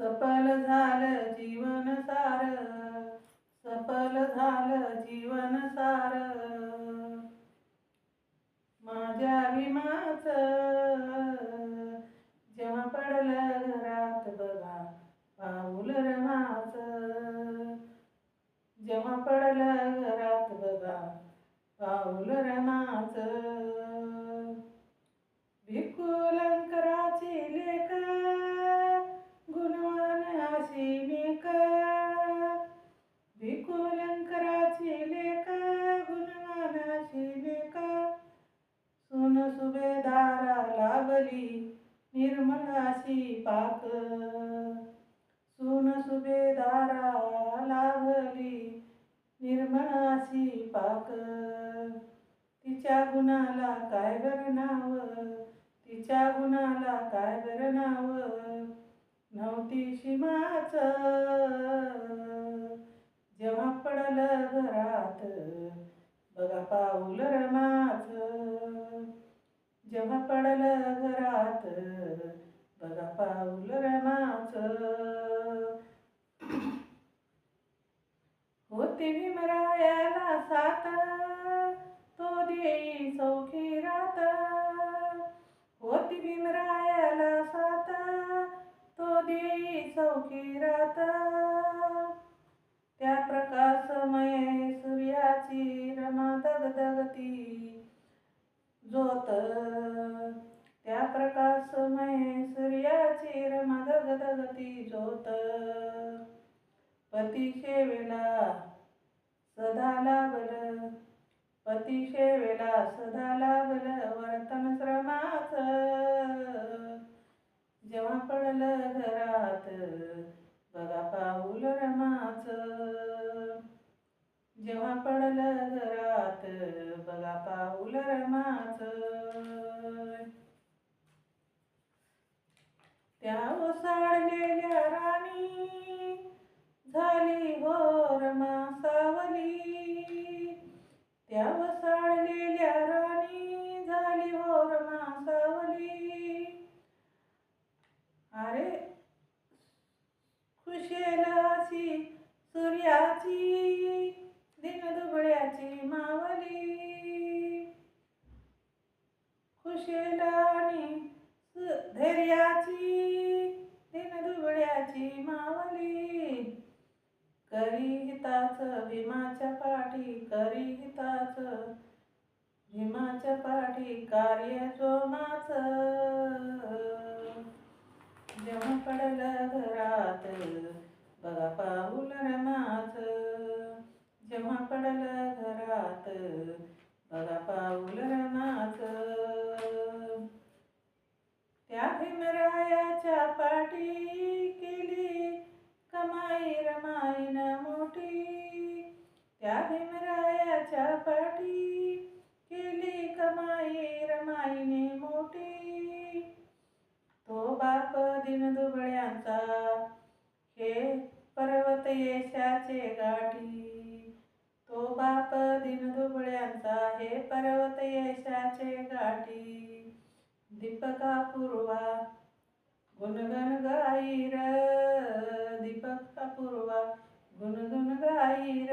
सफल झालं जीवन सार. सफल झालं जीवन सार. माझ्या विमाच जेव्हा पडलं घरात बघा पाऊल रमाच. जेव्हा पडलं घरात बघा पाऊल लाभली निर्मळाशी पाक. सुन सुभेदारा लागली निर्मळाशी पाक. तिच्या गुणाला काय बरं नाव? तिच्या गुणाला काय बरं नाव? नव्हती सीमाच जेव्हा पडलं घरात बघा पाऊल रमा. पडलं घरात. बघा पाऊल रमाच. होती भीमरायाला सात तो देई सौखी रात. होती भीमरायाला सात तो देई सौखी रात. त्या प्रकाशमय सूर्याची रमा दगदगती. ज्योत प्रकाशमय सूर्याची रमा दगदगती ज्योत. पती वेळा सदा लाभल पती वेळा सदा लाभल वर्तन श्रमाच. जेव्हा पडलं घरात बघा त्या ओसाडलेल्या राणी झाली हो मासावली. त्या ओसाडलेल्या राणी झाली हो मासावली. अरे खुशेलाची सूर्याची दिनदुबळ्याची मावली. खुशेलानी धैर्याची हिताच भीमाच्या पाठी करी हिताच भीमाच्या पाठी कार्य जोमाच. जेव्हा पडलं घरात बघा पाऊल रमाच. जेव्हा पडलं घरात बघा पाऊल रमाच. त्या भीमरायाच्या पाठी केली कमाई रमाईन मोठी त्या भीमरायाच्या पाठी रमाई कमाई रमाईने मोठी. तो बाप दिन दुबळ्यांचा. हे पर्वत येशाचे गाठी. तो बाप दिन दुबळ्यांचा. हे पर्वत येशाचे गाठी. दीपका पूर्वा गुणगण गाईर. दीपका पूर्वा गुणगुण गाईर.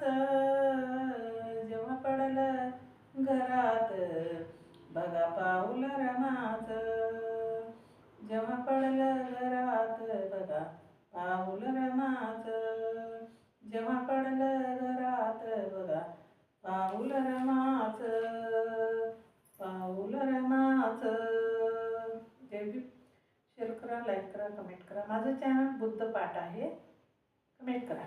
भीमाच जेव्हा पडलं घरात बघा पाऊल रमाच. जेव्हा पडलं घरात बघा पाऊल रमाच. जेव्हा पडलं घरात बघा पाऊल रमाच. पाऊल रमाच. देवी शेअर करा लाईक करा कमेंट करा. माझं चॅनल बुद्ध पाठ आहे. कमेंट करा.